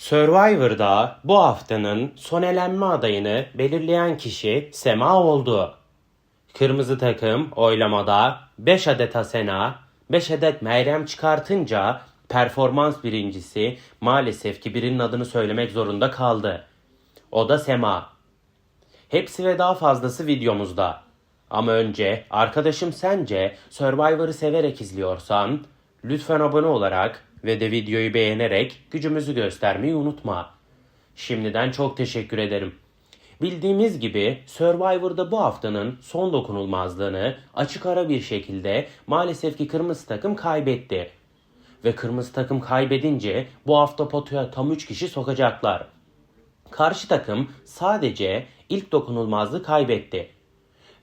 Survivor'da bu haftanın son elenme adayını belirleyen kişi Sema oldu. Kırmızı takım oylamada 5 adet Asena, 5 adet Meryem çıkartınca performans birincisi maalesef ki birinin adını söylemek zorunda kaldı. O da Sema. Hepsi ve daha fazlası videomuzda. Ama önce arkadaşım sence Survivor'ı severek izliyorsan lütfen abone olarak ve de videoyu beğenerek gücümüzü göstermeyi unutma. Şimdiden çok teşekkür ederim. Bildiğimiz gibi Survivor'da bu haftanın son dokunulmazlığını açık ara bir şekilde maalesef ki kırmızı takım kaybetti. Ve kırmızı takım kaybedince bu hafta potaya tam 3 kişi sokacaklar. Karşı takım sadece ilk dokunulmazlığı kaybetti.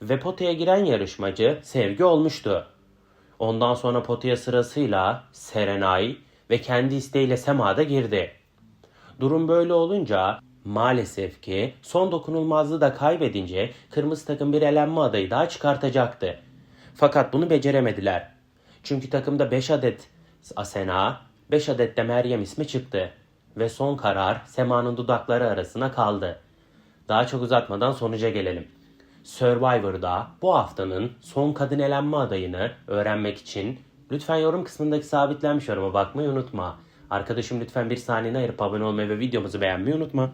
Ve potaya giren yarışmacı Sevgi olmuştu. Ondan sonra potaya sırasıyla Serenay ve kendi isteğiyle Sema da girdi. Durum böyle olunca maalesef ki son dokunulmazlığı da kaybedince kırmızı takım bir elenme adayı daha çıkartacaktı. Fakat bunu beceremediler. Çünkü takımda 5 adet Asena, 5 adet de Meryem ismi çıktı. Ve son karar Sema'nın dudakları arasına kaldı. Daha çok uzatmadan sonuca gelelim. Survivor'da bu haftanın son kadın elenme adayını öğrenmek için lütfen yorum kısmındaki sabitlenmiş yoruma bakmayı unutma. Arkadaşım lütfen bir saniyene ayırıp abone olmayı ve videomuzu beğenmeyi unutma.